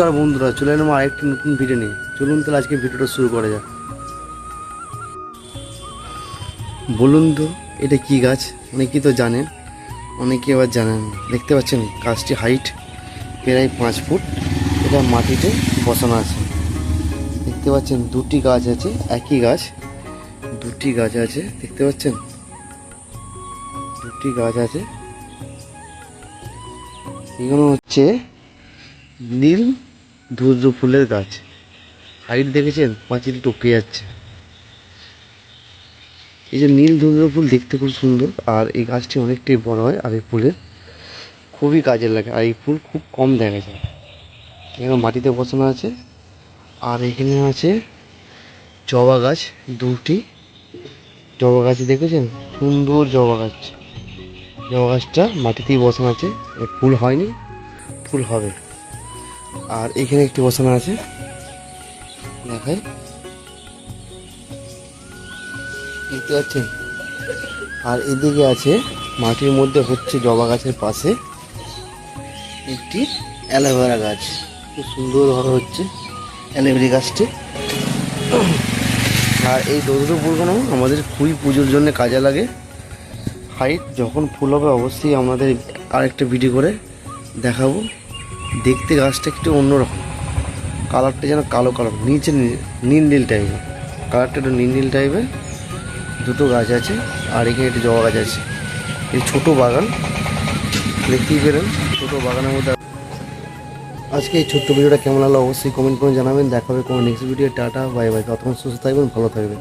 নমস্কার বন্ধুরা, চলে এলাম আরেকটি নতুন ভিডিও নিয়ে। চলুন তাহলে আজকে ভিডিওটা শুরু করা যাক। বলুন তো, এটা কি গাছ? অনেকেই তো জানেন অনেকে আবার জানেন দেখতে পাচ্ছেন গাছটি হাইট প্রায় পাঁচ ফুট, এটা মাটিতে বসানো আছে। দেখতে পাচ্ছেন, দুটি গাছ আছে, একই গাছ, দুটি গাছ আছে, দেখতে পাচ্ছেন? দুটি গাছ আছে। এগুলো হচ্ছে নীল ধূর্য ফুলের গাছ। হাইট দেখেছেন? পাঁচিল টপকে যাচ্ছে। এই যে নীল ধূর্য ফুল দেখতে খুব সুন্দর, আর এই গাছটি অনেকটাই বড় হয়, আর এই ফুলের খুবই কাজে লাগে, আর এই ফুল খুব কম দেখা যায়। এখানে মাটিতে বসানো আছে, আর এখানে আছে জবা গাছ দুটি। জবা গাছ দেখেছেন? সুন্দর জবা গাছ। জবা গাছটা মাটিতেই বসানো আছে ফুল হয়নি, ফুল হবে। আর এখানে একটি বসানো আছে। দেখাই। দেখতে পাচ্ছেন? আর এদিকে আছে, মাটির মধ্যে হচ্ছে জবা গাছের পাশে একটি অ্যালোভেরা গাছ। খুব সুন্দরভাবে হচ্ছে অ্যালোভেরা গাছটি। আর এই দৌড়ো ফুলগুলো আমাদের খুবই পুজোর জন্য কাজে লাগে। হাইট যখন ফুল হবে, অবশ্যই আমাদের আরেকটা ভিডিও করে দেখাবো। দেখতে গাছটা একটু অন্যরকম। কালারটা যেন কালো কালো, নিচে নীল নীল টাইপের কালারটা একটু নীল নীল টাইপের দুটো গাছ আছে, আর এখানে একটি জবা গাছ আছে। এই ছোটো বাগান, দেখতেই পেলেন, ছোটো বাগানের মধ্যে আজকে এই ছোট্ট ভিডিওটা কেমন লাগল অবশ্যই কমেন্ট করে জানাবেন। দেখা হবে কোনো next video tata bye bye ততক্ষণ সুস্থ থাকবেন, ভালো থাকবেন।